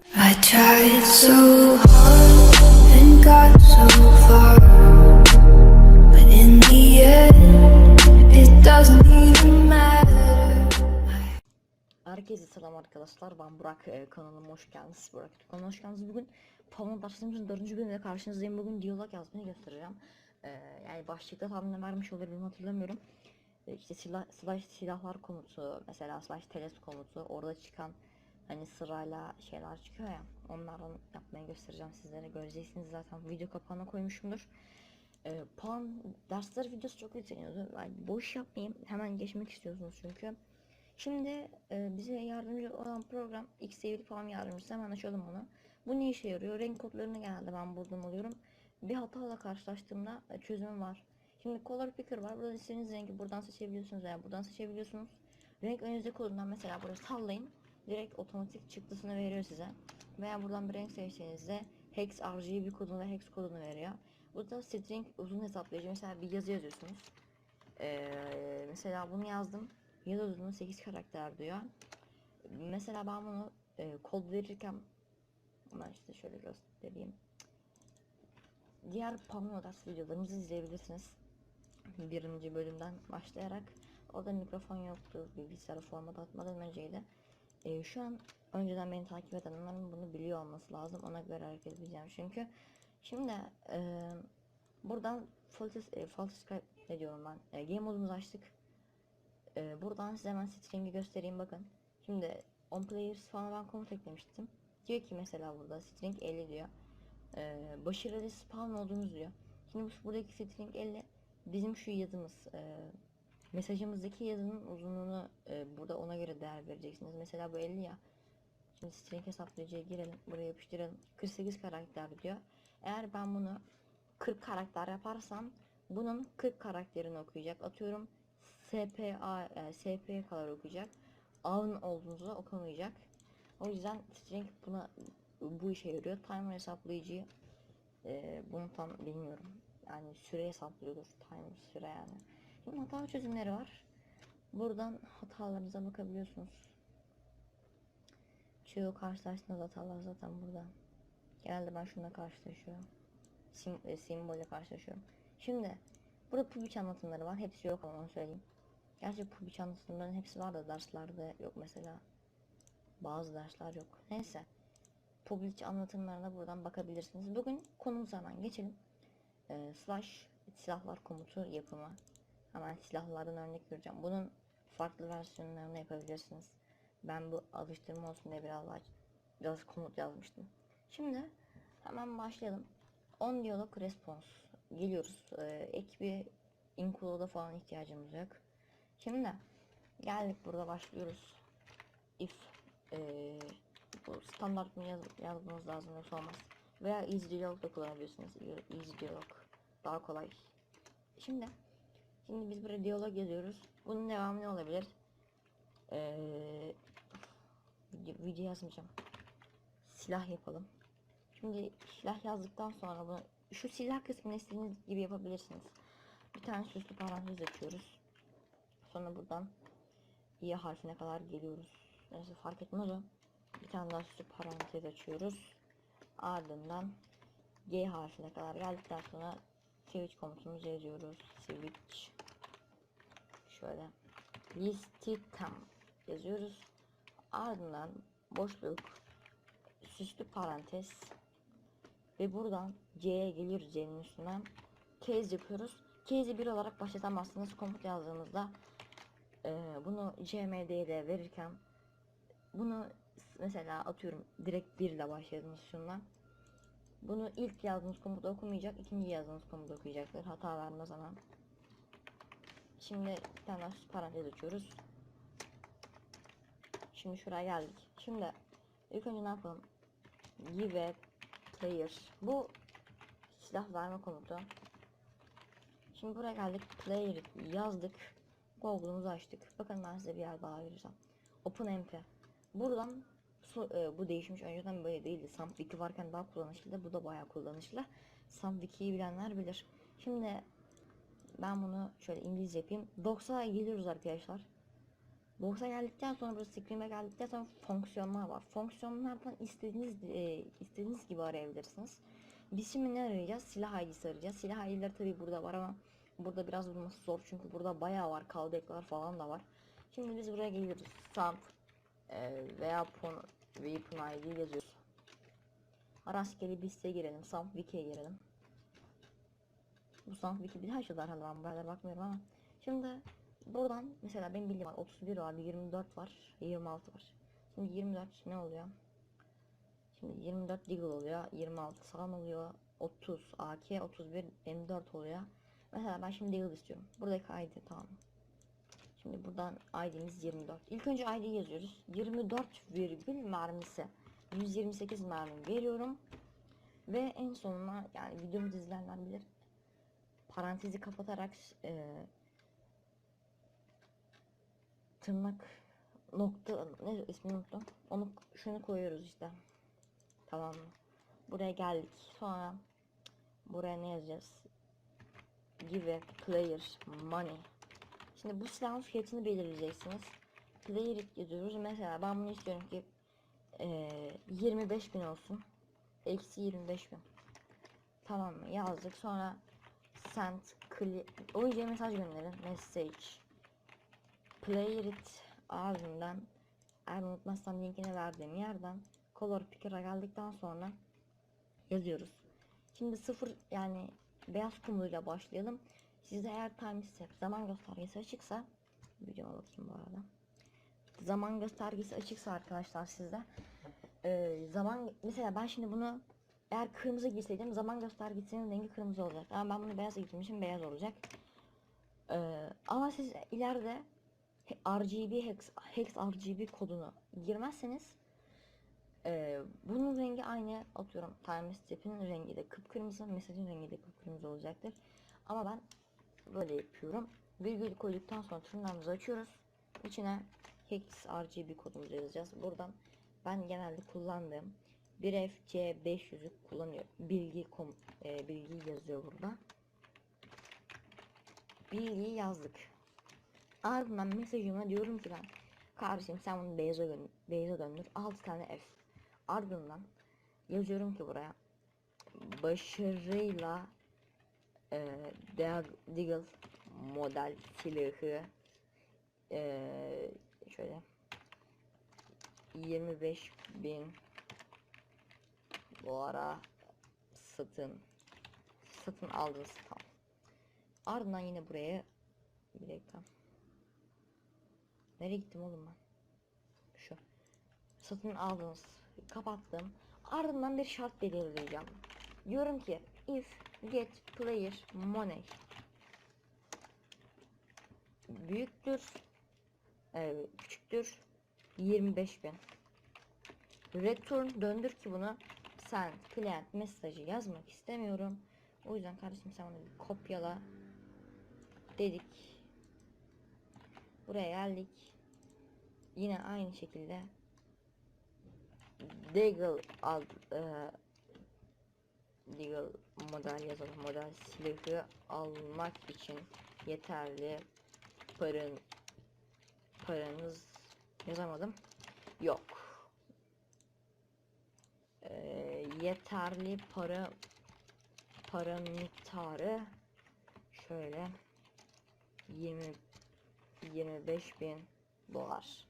I. Herkese selam arkadaşlar. Ben Burak. Ee, kanalıma hoş geldiniz. Burak kanalıma hoş geldiniz. Bugün Pavlov başladığımızın 4. bölümünde karşınızdayım. Bugün diyalog yazmayı göstereceğim. Ee, yani başlıkta tam ne vermiş olabilirim hatırlamıyorum. Ee, işte silah, slash silahlar komutu, mesela slash teles komutu, orada çıkan hani sırayla şeyler çıkıyor ya. Onlardan yapmayı göstereceğim sizlere. Göreceksiniz zaten video kapağına koymuşumdur. Ee, puan dersler videosu çok izleniyordu. Yani boş yapmayayım. Hemen geçmek istiyorsunuz çünkü. Şimdi e, bize yardımcı olan program XSevil Farm yardımcısı hemen açalım onu. Bu ne işe yarıyor? Renk kodlarını genelde ben buradan alıyorum. Bir hatayla karşılaştığımda e, çözümü var. Şimdi Color Picker var. Burada istediğiniz rengi buradan seçebiliyorsunuz veya buradan seçebiliyorsunuz. Renk önünüzde kodundan mesela buraya sallayın. Direkt otomatik çıktısını veriyor size. Veya buradan bir renk seçtiğinizde Hex RGB kodunu ve Hex kodunu veriyor. Burada string uzun hesaplayıcı mesela bir yazı yazıyorsunuz. Ee, mesela bunu yazdım. Yıl uzunluğu 8 karakter diyor. Mesela ben bunu e, kod verirken ben işte şöyle göstereyim. Diğer Pamela ders videolarımızı izleyebilirsiniz. Birinci bölümden başlayarak. Orada mikrofon yoktu. Bilgisayarı format atmadan önceydi. E, şu an önceden beni takip edenlerin bunu biliyor olması lazım. Ona göre hareket edeceğim çünkü. Şimdi e, buradan Faltis, e, Faltis ne diyorum ben. E, game modumuzu açtık. Ee, buradan size hemen string'i göstereyim bakın. Şimdi on players falan ben komut eklemiştim. Diyor ki mesela burada string 50 diyor. Ee, başarılı spawn olduğunuz diyor. Şimdi bu- buradaki string 50 bizim şu yazımız e, mesajımızdaki yazının uzunluğunu e, burada ona göre değer vereceksiniz. Mesela bu 50 ya. Şimdi string hesaplayıcıya girelim. Buraya yapıştıralım. 48 karakter diyor. Eğer ben bunu 40 karakter yaparsam bunun 40 karakterini okuyacak. Atıyorum SPA, e, SP'ye kadar okuyacak. A'nın olduğunuzda okumayacak. O yüzden string buna bu işe yarıyor. Timer hesaplayıcıyı e, bunu tam bilmiyorum. Yani süre hesaplıyordur. Timer süre yani. Şimdi hata çözümleri var. Buradan hatalarınıza bakabiliyorsunuz. Çoğu karşılaştığınız hatalar zaten burada. Genelde ben şununla karşılaşıyorum. Sim, e, simbolle karşılaşıyorum. Şimdi burada PUBG anlatımları var. Hepsi yok ama onu söyleyeyim. Gerçi PUBG anlatımların hepsi var da derslerde yok mesela. Bazı dersler yok. Neyse. PUBG anlatımlarına buradan bakabilirsiniz. Bugün konumuza hemen geçelim. Ee, slash silahlar komutu yapımı. Hemen silahlardan örnek vereceğim. Bunun farklı versiyonlarını yapabilirsiniz. Ben bu alıştırma olsun diye biraz biraz komut yazmıştım. Şimdi hemen başlayalım. On diyalog response. Geliyoruz. Ee, ek bir include'a falan ihtiyacımız yok. Şimdi geldik burada başlıyoruz. If eee, bu standart mı yaz, yazmanız lazım yoksa olmaz. Veya easy dialog da kullanabilirsiniz. Easy dialog daha kolay. Şimdi şimdi biz buraya diyalog yazıyoruz. Bunun devamı ne olabilir? Video, video yazmayacağım. Silah yapalım. Şimdi silah yazdıktan sonra bunu şu silah kısmını istediğiniz gibi yapabilirsiniz. Bir tane süslü parantez açıyoruz. Sonra buradan Y harfine kadar geliyoruz. Neyse fark etmez o. Bir tane daha süslü parantez açıyoruz. Ardından G harfine kadar geldikten sonra switch komutumuzu yazıyoruz. Switch şöyle listitam yazıyoruz. Ardından boşluk süslü parantez ve buradan C'ye geliyoruz C'nin üstünden case yapıyoruz. Case'i bir olarak başlatamazsınız komut yazdığınızda e, bunu cmd'de verirken bunu mesela atıyorum direkt 1 ile başladınız şundan bunu ilk yazdığınız komutu okumayacak ikinci yazdığınız komutu okuyacaktır hata vermez ama şimdi bir tane parantez açıyoruz şimdi şuraya geldik şimdi ilk önce ne yapalım give player bu silah verme komutu Şimdi buraya geldik. Player yazdık. Google'umuzu açtık. Bakın ben size bir yer daha vereceğim. OpenMP. Buradan so, e, bu değişmiş. Önceden böyle değildi. SAMP2 varken daha kullanışlıydı. Bu da bayağı kullanışlı. SAMP2'yi bilenler bilir. Şimdi ben bunu şöyle İngilizce yapayım. Docs'a geliyoruz arkadaşlar. Box'a geldikten sonra burası screen'e geldikten sonra fonksiyonlar var. Fonksiyonlardan istediğiniz e, istediğiniz gibi arayabilirsiniz. Biz şimdi ne arayacağız? Silah ID'si arayacağız. Silah ID'leri tabii burada var ama burada biraz bulması zor çünkü burada bayağı var. Callback'lar falan da var. Şimdi biz buraya geliyoruz. Sound e, veya pon, weapon ID yazıyoruz. Rastgele bir siteye girelim. Sound Wiki'ye girelim. Bu Sound Wiki bir daha açıldı herhalde ben buralara bakmıyorum ama. Şimdi buradan mesela benim bildiğim var 31 var 24 var 26 var. Şimdi 24 ne oluyor? Şimdi 24 Deagle oluyor 26 Sağan oluyor 30 AK 31 M4 oluyor. Mesela ben şimdi Deagle istiyorum. Buradaki ID tamam. Şimdi buradan ID'miz 24. İlk önce ID yazıyoruz. 24 virgül mermisi. 128 mermi veriyorum. Ve en sonuna yani videomu izleyenler bilir. Parantezi kapatarak e, tırnak nokta ne ismini unuttum. Onu şunu koyuyoruz işte. Tamam mı? Buraya geldik. Sonra buraya ne yazacağız? Give player money. Şimdi bu silahın fiyatını belirleyeceksiniz. Player it yazıyoruz. Mesela ben bunu istiyorum ki eee 25 bin olsun. Eksi 25 bin. Tamam mı? Yazdık. Sonra send clear oyuncuya mesaj gönderin. Message player it ardından eğer unutmazsam linkini verdiğim yerden color picker'a geldikten sonra yazıyoruz. Şimdi sıfır yani beyaz kumluyla başlayalım. Sizde eğer step zaman göstergesi açıksa videoma bakayım bu arada. Zaman göstergesi açıksa arkadaşlar sizde e, zaman mesela ben şimdi bunu eğer kırmızı giyseydim zaman göstergesinin rengi kırmızı olacak. Ama ben bunu beyaz giymişim beyaz olacak. E, ama siz ileride RGB hex, hex RGB kodunu girmezseniz e, bunun rengi aynı atıyorum time step'in rengi de kıpkırmızı mesajın rengi de kıpkırmızı olacaktır. Ama ben böyle yapıyorum. Virgül koyduktan sonra tırnağımızı açıyoruz. İçine hex RGB kodumuzu yazacağız. Buradan ben genelde kullandığım 1FC500'ü kullanıyorum. Bilgi kom e, bilgi yazıyor burada. Bilgiyi yazdık. Ardından mesajıma diyorum ki ben kardeşim sen bunu beyaza, gö beyaza döndür 6 tane F. Ardından yazıyorum ki buraya başarıyla e, Deagle model silahı e, şöyle 25 bin bu ara satın satın aldınız tamam. Ardından yine buraya bir dakika. Nereye gittim oğlum ben? Şu. Satın aldınız. Kapattım. Ardından bir şart belirleyeceğim. Diyorum ki if get player money. Büyüktür. E, küçüktür. 25 bin. Return döndür ki bunu sen client mesajı yazmak istemiyorum. O yüzden kardeşim sen bunu bir kopyala dedik. Buraya geldik. Yine aynı şekilde Deagle al e, Deagle model yazalım. Model silahı almak için yeterli paran paranız yazamadım yok. Ee, yeterli para para miktarı şöyle 20 25 bin dolar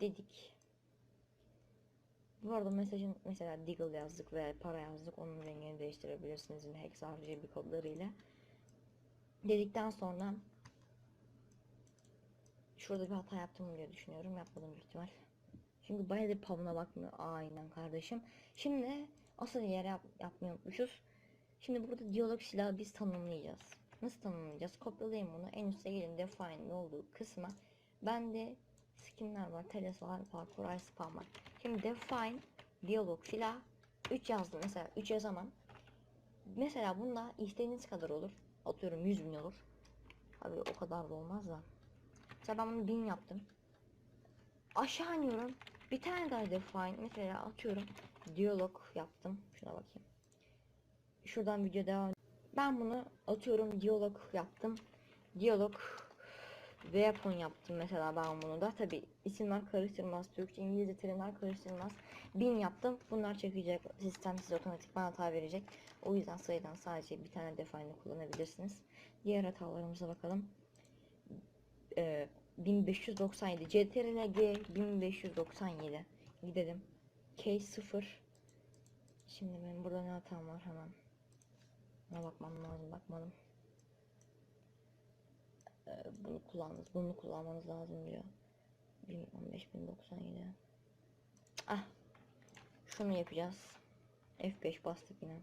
dedik bu arada mesajın mesela Deagle yazdık ve para yazdık onun rengini değiştirebilirsiniz yine hex RGB kodlarıyla. Dedikten sonra şurada bir hata yaptım diye düşünüyorum yapmadım büyük ihtimal. Çünkü bayağı bir pavuna bakmıyor aynen kardeşim. Şimdi asıl yere yap yapmayı unutmuşuz. Şimdi burada diyalog silahı biz tanımlayacağız. Nasıl tanımlayacağız? Kopyalayayım bunu. En üstte gelin define olduğu kısma. Bende skinler var teles var parkour spam var. Şimdi define diyalog silah 3 yazdım. Mesela 3 yazamam. Mesela bunda istediğiniz kadar olur. Atıyorum 100 bin olur. Abi o kadar da olmaz da. Mesela ben bunu 1000 yaptım. Aşağı iniyorum. Bir tane daha define. Mesela atıyorum diyalog yaptım. Şuna bakayım. Şuradan video devam. Ben bunu atıyorum diyalog yaptım. Diyalog weapon yaptım mesela ben bunu da. Tabi isimler karıştırmaz. Türkçe, İngilizce terimler karıştırmaz. Bin yaptım. Bunlar çekecek. Sistem size otomatikman hata verecek. O yüzden sayıdan sadece bir tane define kullanabilirsiniz. Diğer hatalarımıza bakalım. Ee, 1597 CTRL-G 1597 gidelim. K0 Şimdi benim burada ne hatam var hemen. Buna bakmam lazım bakmadım. Ee, bunu kullandınız. Bunu kullanmanız lazım diyor. 15097. Ah. Şunu yapacağız. F5 bastık yine.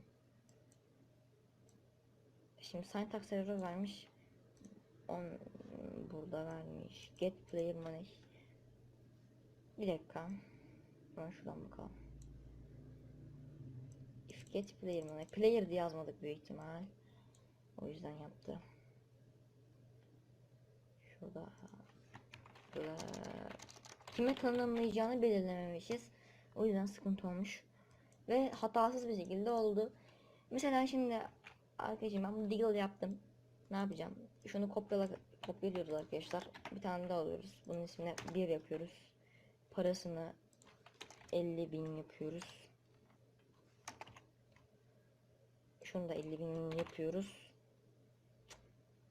Şimdi syntax error vermiş. On burada vermiş. Get player money. Bir dakika. Ben şuradan bakalım. If get player money. Player diye yazmadık büyük ihtimal. O yüzden yaptı. Böyle kime tanımlayacağını belirlememişiz. O yüzden sıkıntı olmuş. Ve hatasız bir şekilde oldu. Mesela şimdi arkadaşım ben bunu deal yaptım. Ne yapacağım? Şunu kopyala kopyalıyoruz arkadaşlar. Bir tane daha alıyoruz. Bunun ismine 1 yapıyoruz. Parasını 50 bin yapıyoruz. Şunu da 50 bin yapıyoruz.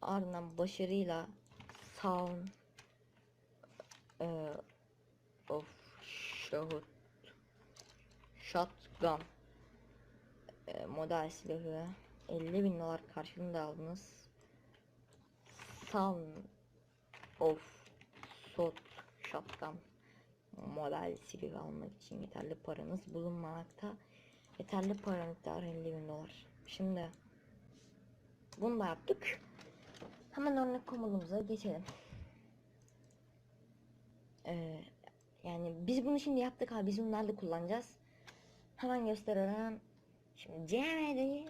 Ardından başarıyla sound eee of shot shotgun eee, model silahı 50 bin dolar karşılığında aldınız. Sound of shot shotgun model silahı almak için yeterli paranız bulunmamakta. Yeterli para miktarı 50 bin dolar. Şimdi bunu da yaptık. Hemen örnek komutumuza geçelim. Ee, yani biz bunu şimdi yaptık abi. Biz bunu nerede kullanacağız? Hemen gösterelim. Şimdi CMD'yi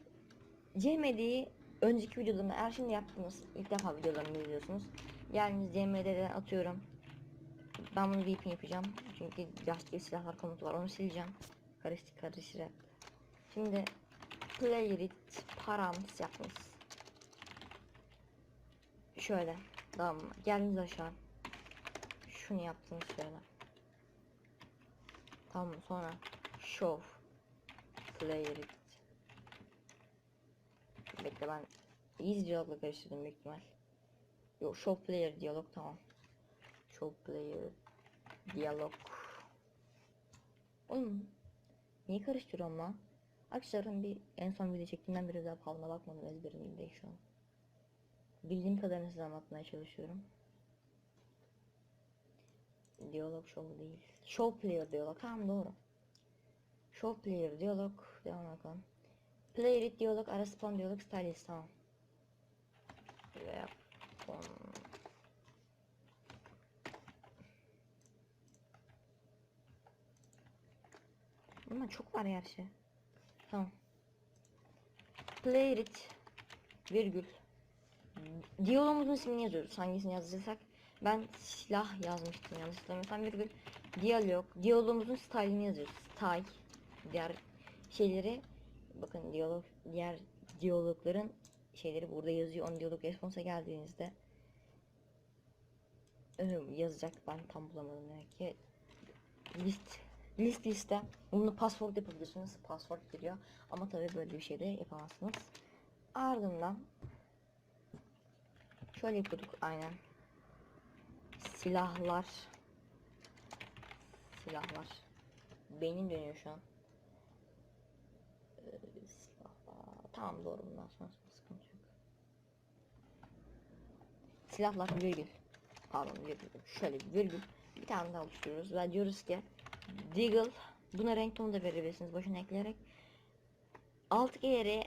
CMD'yi önceki videolarımda eğer şimdi yaptınız ilk defa videolarımı izliyorsunuz. Yani CMD'den atıyorum. Ben bunu VP yapacağım. Çünkü yaşlı silahlar komutu var. Onu sileceğim. Karıştı karıştı. Şimdi player it params yapmış. Şöyle. Tamam mı? Geldiniz aşağı. Şunu yaptınız şöyle. Tamam? Sonra show player. Bekle ben easy diyalogla karıştırdım büyük ihtimal. Yok show player diyalog tamam. Show player diyalog. Oğlum niye karıştırıyorum lan? Arkadaşlarım bir en son video çektiğimden beri daha fazla bakmadım ezberim değil şu an. Bildiğim kadarını size anlatmaya çalışıyorum. Diyalog show değil. Show player diyalog. Tamam doğru. Show player diyalog. Devam bakalım. Player it diyalog. Ara spawn diyalog. Stylist tamam. Ve on. Ama çok var her şey. Tamam. Player it virgül Diyalogumuzun ismini yazıyoruz. Hangisini yazacaksak. Ben silah yazmıştım yanlış hatırlamıyorsam virgül. Diyalog. Diyalogumuzun style'ini yazıyoruz. Style. Diğer şeyleri bakın diyalog diğer diyalogların şeyleri burada yazıyor. On diyalog response'a geldiğinizde Ee, yazacak. Ben tam bulamadım demek ki. List list liste. Bunu password yapabilirsiniz. Password giriyor. Ama tabii böyle bir şey de yapamazsınız. Ardından Şöyle yapıyorduk aynen. Silahlar. Silahlar. Beynim dönüyor şu an. Ee, silahlar. Tamam doğru bundan sonra sıkıntı yok. Silahlar virgül. Pardon virgül. Şöyle virgül. Bir tane daha oluşturuyoruz ve diyoruz ki Deagle buna renk tonu da verebilirsiniz başına ekleyerek. Alt yere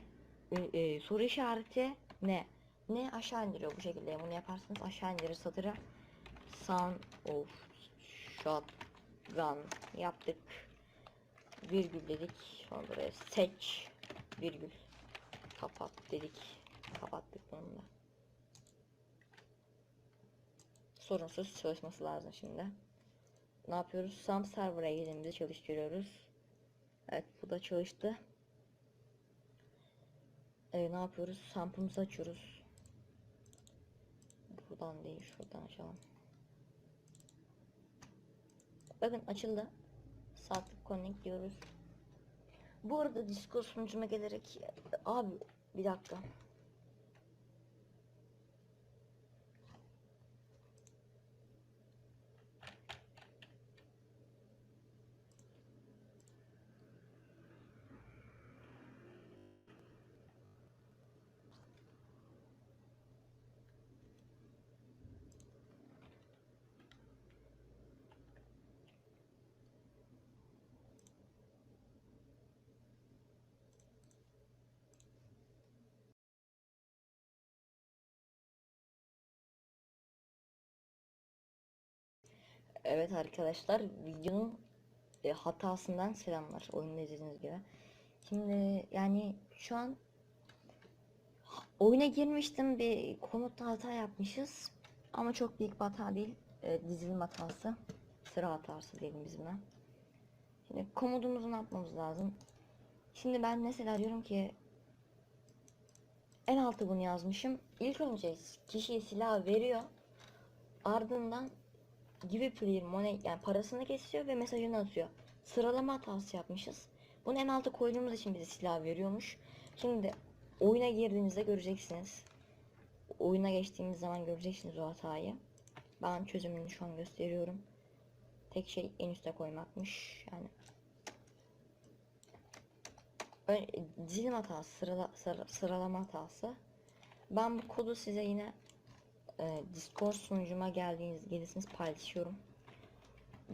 e, e, soru işareti ne? Ne aşağı indiriyor bu şekilde. Bunu yaparsanız aşağı indirir satırı sound of shotgun yaptık. Virgül dedik. Sonra buraya seç virgül. Kapat dedik. Kapattık bunu da. Sorunsuz çalışması lazım şimdi. Ne yapıyoruz? Sam server'a girdiğimizde çalıştırıyoruz. Evet bu da çalıştı. Ee, ne yapıyoruz? Sampımızı açıyoruz Buradan değil şuradan açalım. Bakın açıldı. Saatlik connect diyoruz. Bu arada Discord sunucuma gelerek abi bir dakika. Evet arkadaşlar videonun e, hatasından selamlar oyunda izlediğiniz gibi. Şimdi yani şu an oyuna girmiştim bir komutta hata yapmışız. Ama çok büyük bir hata değil. E, dizilim hatası. Sıra hatası diyelim biz buna. Şimdi komutumuzu ne yapmamız lazım? Şimdi ben mesela diyorum ki en altı bunu yazmışım. İlk önce kişiye silah veriyor. Ardından give player money yani parasını kesiyor ve mesajını atıyor. Sıralama hatası yapmışız. Bunu en alta koyduğumuz için bize silah veriyormuş. Şimdi oyuna girdiğinizde göreceksiniz. Oyuna geçtiğimiz zaman göreceksiniz o hatayı. Ben çözümünü şu an gösteriyorum. Tek şey en üste koymakmış. Yani dizilim hatası, sırala, sıra- sıralama hatası. Ben bu kodu size yine e, Discord sunucuma geldiğiniz gelirsiniz paylaşıyorum.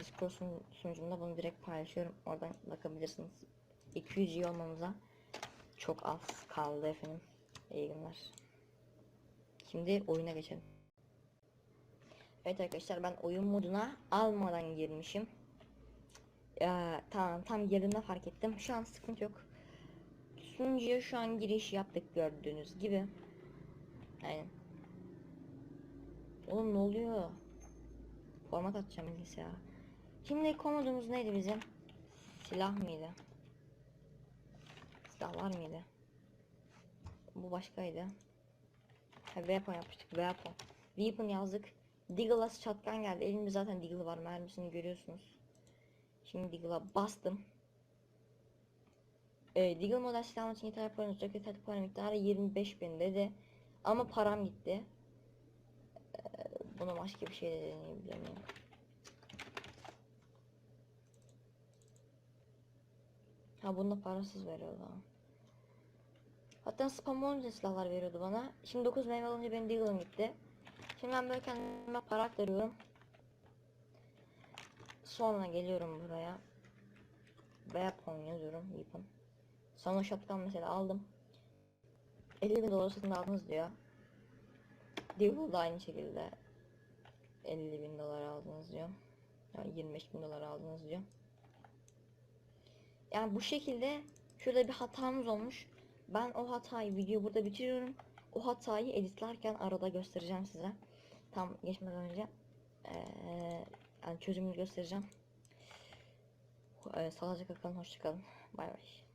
Discord sun- sunucumda bunu direkt paylaşıyorum. Oradan bakabilirsiniz. 200 iyi olmamıza çok az kaldı efendim. İyi günler. Şimdi oyuna geçelim. Evet arkadaşlar ben oyun moduna almadan girmişim. Ya, tamam tam girdiğimde fark ettim. Şu an sıkıntı yok. Sunucuya şu an giriş yaptık gördüğünüz gibi. Aynen. Oğlum ne oluyor? Format atacağım bilgisayara. Şimdi komodumuz neydi bizim? Silah mıydı? Silahlar mıydı? Bu başkaydı. Ha, weapon yapmıştık. Weapon. Weapon yazdık. Deagle'a shotgun geldi. Elimde zaten Deagle var. Mermisini görüyorsunuz. Şimdi Deagle'a bastım. Ee, Deagle model silahın için paranın üstü yeterli para miktarı 25 bin dedi. Ama param gitti. Buna başka bir şey de deneyebilir miyim? Ha bunda parasız veriyordu. ha. Hatta spam olunca silahlar veriyordu bana. Şimdi 9 meyve alınca benim deal'ım gitti. Şimdi ben böyle kendime para aktarıyorum. Sonra geliyorum buraya. Weapon yazıyorum. Weapon. Sonra shotgun mesela aldım. 50 bin dolar satın aldınız diyor. Devil da aynı şekilde 50 bin dolar aldınız diyor. Yani 25 bin dolar aldınız diyor. Yani bu şekilde şurada bir hatamız olmuş. Ben o hatayı video burada bitiriyorum. O hatayı editlerken arada göstereceğim size. Tam geçmeden önce eee yani çözümünü göstereceğim. Eee sağlıcakla kalın, hoşça kalın. Bay bay.